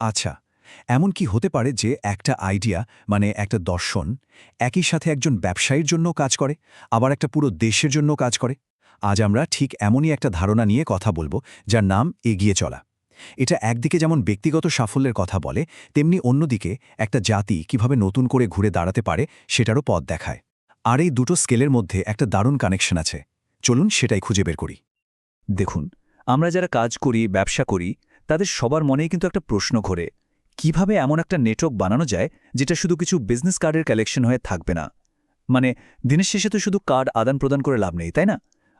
আচ্ছা এমন কি হতে পারে যে একটা আইডিয়া মানে একটা দর্শন, একই সাথে একজন ব্যবসায়ীর জন্য কাজ করে, আবার একটা পুরো দেশের জন্য কাজ করে? আজ আমরা ঠিক এমনই একটা ধারণা নিয়ে কথা বলব, যার নাম এগিয়ে চলা। এটা একদিকে যেমন ব্যক্তিগত সাফল্যের কথা বলে, তেমনি অন্যদিকে একটা জাতি কীভাবে নতুন করে ঘুরে দাঁড়াতে পারে সেটারও পথ দেখায়। আর এই দুটো স্কেলের মধ্যে একটা দারুণ কানেকশন আছে। চলুন সেটাই খুঁজে বের করি। দেখুন, আমরা যারা কাজ করি, ব্যবসা করি তাদের সবার মনেই কিন্তু একটা প্রশ্ন ঘোরে। কীভাবে এমন একটা নেটওয়ার্ক বানানো যায় যেটা শুধু কিছু বিজনেস কার্ডের কালেকশন হয়ে থাকবে না? মানে দিনের শেষে তো শুধু কার্ড আদান প্রদান করে লাভ নেই, তাই না?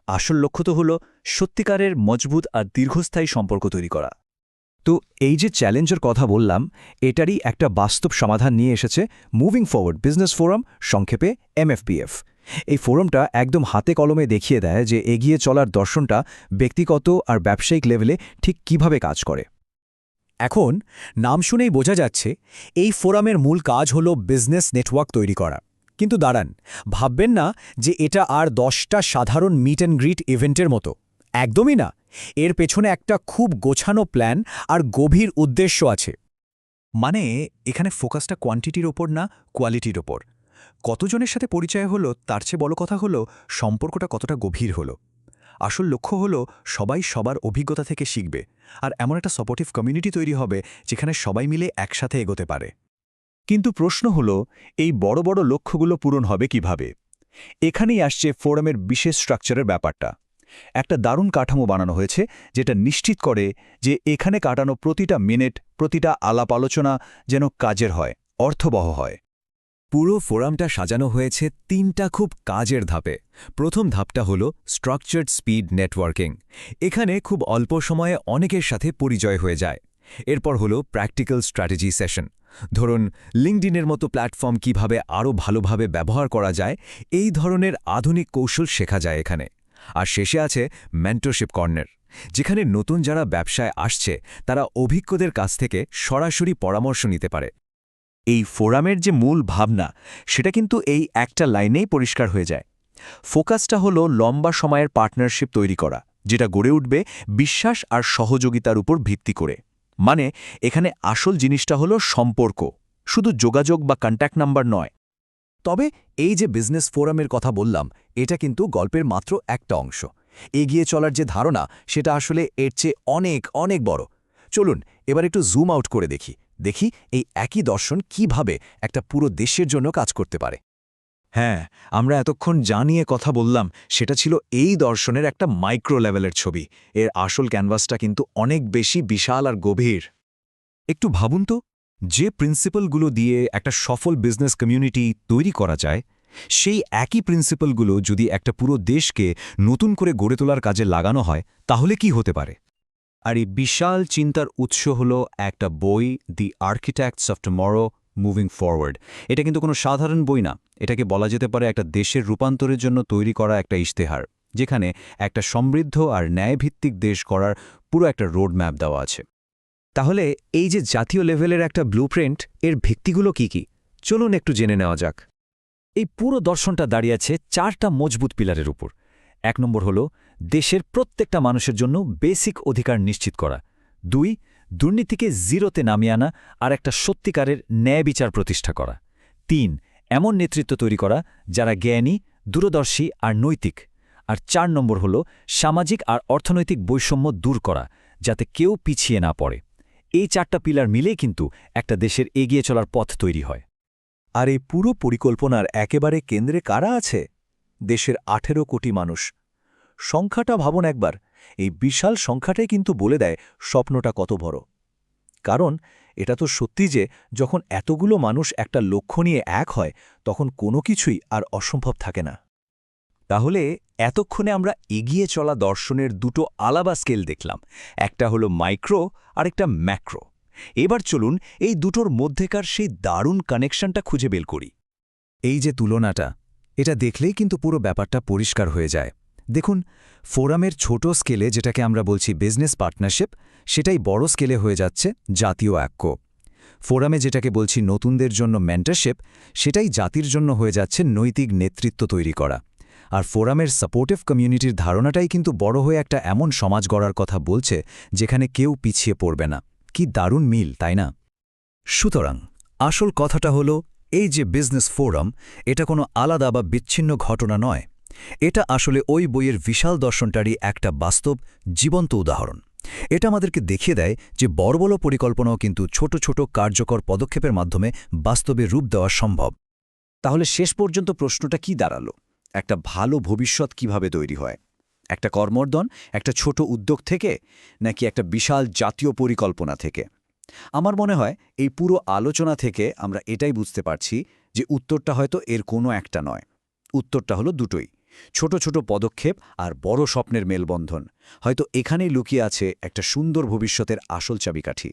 আসল লক্ষ্য তো হল সত্যিকারের মজবুত আর দীর্ঘস্থায়ী সম্পর্ক তৈরি করা। তো এই যে চ্যালেঞ্জের কথা বললাম, এটারই একটা বাস্তব সমাধান নিয়ে এসেছে মুভিং ফরওয়ার্ড বিজনেস ফোরাম সংক্ষেপে এমএফপিএফ এই ফোরামটা একদম হাতে কলমে দেখিয়ে দেয় যে এগিয়ে চলার দর্শনটা ব্যক্তিগত আর ব্যবসায়িক লেভেলে ঠিক কীভাবে কাজ করে। এখন, নাম শুনেই বোঝা যাচ্ছে এই ফোরামের মূল কাজ হল বিজনেস নেটওয়ার্ক তৈরি করা। কিন্তু দাঁড়ান, ভাববেন না যে এটা আর দশটা সাধারণ মিট অ্যান্ড গ্রিট ইভেন্টের মতো। একদমই না। এর পেছনে একটা খুব গোছানো প্ল্যান আর গভীর উদ্দেশ্য আছে। মানে এখানে ফোকাসটা কোয়ান্টিটির ওপর না কোয়ালিটির ওপর। কতজনের সাথে পরিচয় হলো, তার চেয়ে বড় কথা হলো, সম্পর্কটা কতটা গভীর হলো। আসল লক্ষ্য হলো, সবাই সবার অভিজ্ঞতা থেকে শিখবে, আর এমন একটা সাপোর্টিভ কমিউনিটি তৈরি হবে, যেখানে সবাই মিলে একসাথে এগোতে পারে। কিন্তু প্রশ্ন হল, এই বড় বড় লক্ষ্যগুলো পূরণ হবে কীভাবে? এখানেই আসছে ফোরামের বিশেষ স্ট্রাকচারের ব্যাপারটা। একটা দারুণ কাঠামো বানানো হয়েছে, যেটা নিশ্চিত করে যে এখানে কাটানো প্রতিটা মিনিট প্রতিটা আলাপ আলোচনা যেন কাজের হয়, অর্থবহ হয়। পুরো ফোরামটা সাজানো হয়েছে তিনটা খুব কাজের ধাপে। প্রথম ধাপটা হল স্ট্রাকচার্ড স্পিড নেটওয়ার্কিং এখানে খুব অল্প সময়ে অনেকের সাথে পরিচয় হয়ে যায়। এরপর হল প্র্যাকটিক্যাল স্ট্র্যাটেজি সেশন ধরুন লিঙ্কডিনের মতো প্ল্যাটফর্ম কীভাবে আরও ভালোভাবে ব্যবহার করা যায়, এই ধরনের আধুনিক কৌশল শেখা যায় এখানে। আর শেষে আছে মেন্টরশিপ কর্নার যেখানে নতুন যারা ব্যবসায় আসছে, তারা অভিজ্ঞদের কাছ থেকে সরাসরি পরামর্শ নিতে পারে। এই ফোরামের যে মূল ভাবনা, সেটা কিন্তু এই একটা লাইনেই পরিষ্কার হয়ে যায়। ফোকাসটা হলো লম্বা সময়ের পার্টনারশিপ তৈরি করা, যেটা গড়ে উঠবে বিশ্বাস আর সহযোগিতার উপর ভিত্তি করে। মানে এখানে আসল জিনিসটা হলো সম্পর্ক, শুধু যোগাযোগ বা কন্ট্যাক্ট নাম্বার নয়। তবে এই যে বিজনেস ফোরামের কথা বললাম, এটা কিন্তু গল্পের মাত্র একটা অংশ। এগিয়ে চলার যে ধারণা, সেটা আসলে এর চেয়ে অনেক অনেক বড়। চলুন, এবার একটু জুম আউট করে দেখি। দেখি এই একই দর্শন কীভাবে একটা পুরো দেশের জন্য কাজ করতে পারে। হ্যাঁ আমরা এতক্ষণ যা নিয়ে কথা বললাম সেটা ছিল এই দর্শনের একটা মাইক্রো লেভেলের ছবি। এর আসল ক্যানভাসটা কিন্তু অনেক বেশি বিশাল আর গভীর। একটু ভাবুন তো, যে প্রিন্সিপালগুলো দিয়ে একটা সফল বিজনেস কমিউনিটি তৈরি করা যায়, সেই একই প্রিন্সিপালগুলো যদি একটা পুরো দেশকে নতুন করে গড়ে তোলার কাজে লাগানো হয়, তাহলে কি হতে পারে? আর এই বিশাল চিন্তার উৎস হল একটা বই the architects of tomorrow moving forward এটা কিন্তু কোনো সাধারণ বই না। এটাকে বলা যেতে পারে একটা দেশের রূপান্তরের জন্য তৈরি করা একটা ইশতেহার, যেখানে একটা সমৃদ্ধ আর ন্যায়ভিত্তিক দেশ করার পুরো একটা রোড ম্যাপ দেওয়া আছে। তাহলে এই যে জাতীয় লেভেলের একটা ব্লুপ্রিন্ট, এর ভিত্তিগুলো কি কি? চলুন একটু জেনে নেওয়া যাক। এই পুরো দর্শনটা দাঁড়িয়ে আছে চারটা মজবুত পিলারের উপর। এক নম্বর হল, দেশের প্রত্যেকটা মানুষের জন্য বেসিক অধিকার নিশ্চিত করা। দুই, দুর্নীতিকে জিরোতে নামিয়ে আনা আর একটা সত্যিকারের ন্যায় বিচার প্রতিষ্ঠা করা। তিন, এমন নেতৃত্ব তৈরি করা যারা জ্ঞানী, দূরদর্শী আর নৈতিক। আর চার নম্বর হল, সামাজিক আর অর্থনৈতিক বৈষম্য দূর করা যাতে কেউ পিছিয়ে না পড়ে। এই চারটা পিলার মিলেই কিন্তু একটা দেশের এগিয়ে চলার পথ তৈরি হয়। আর এই পুরো পরিকল্পনার একেবারে কেন্দ্রে কারা আছে? দেশের আঠেরো কোটি মানুষ। সংখ্যাটা ভাবুন একবার। এই বিশাল সংখ্যাটাই কিন্তু বলে দেয় স্বপ্নটা কত বড়। কারণ এটা তো সত্যি যে, যখন এতগুলো মানুষ একটা লক্ষ্য নিয়ে এক হয়, তখন কোনো কিছুই আর অসম্ভব থাকে না। তাহলে এতক্ষণে আমরা এগিয়ে চলা দর্শনের দুটো আলাবা স্কেল দেখলাম। একটা হলো মাইক্রো আর একটা ম্যাক্রো। এবার চলুন এই দুটোর মধ্যেকার সেই দারুণ কানেকশনটা খুঁজে বের করি। এই যে তুলনাটা, এটা দেখলেই কিন্তু পুরো ব্যাপারটা পরিষ্কার হয়ে যায়। দেখুন, ফোরামের ছোট স্কেলে যেটাকে আমরা বলছি বিজনেস পার্টনারশিপ, সেটাই বড় স্কেলে হয়ে যাচ্ছে জাতীয় ঐক্য। ফোরামে যেটাকে বলছি নতুনদের জন্য মেন্টারশিপ, সেটাই জাতির জন্য হয়ে যাচ্ছে নৈতিক নেতৃত্ব তৈরি করা। আর ফোরামের সাপোর্টিভ কমিউনিটির ধারণাটাই কিন্তু বড় হয়ে একটা এমন সমাজ গড়ার কথা বলছে, যেখানে কেউ পিছিয়ে পড়বে না। কি দারুণ মিল, তাই না? সুতরাং, আসল কথাটা হলো, এই যে বিজনেস ফোরাম, এটা কোনো আলাদা বা বিচ্ছিন্ন ঘটনা নয়। এটা আসলে ওই বইয়ের বিশাল দর্শনটারই একটা বাস্তব, জীবন্ত উদাহরণ। এটা আমাদেরকে দেখিয়ে দেয় যে বড় বড় পরিকল্পনাও কিন্তু ছোট ছোট কার্যকর পদক্ষেপের মাধ্যমে বাস্তবে রূপ দেওয়া সম্ভব। তাহলে শেষ পর্যন্ত প্রশ্নটা কি দাঁড়াল? একটা ভালো ভবিষ্যৎ কীভাবে তৈরি হয়? একটা কর্মর্দন? একটা ছোট উদ্যোগ থেকে? নাকি একটা বিশাল জাতীয় পরিকল্পনা থেকে? আমার মনে হয় এই পুরো আলোচনা থেকে আমরা এটাই বুঝতে পারছি যে উত্তরটা হয়তো এর কোনো একটা নয়। উত্তরটা হলো দুটোই। ছোট ছোট পদক্ষেপ আর বড় স্বপ্নের মেলবন্ধন। হয়তো এখানেই লুকিয়ে আছে একটা সুন্দর ভবিষ্যতের আসল চাবিকাঠি।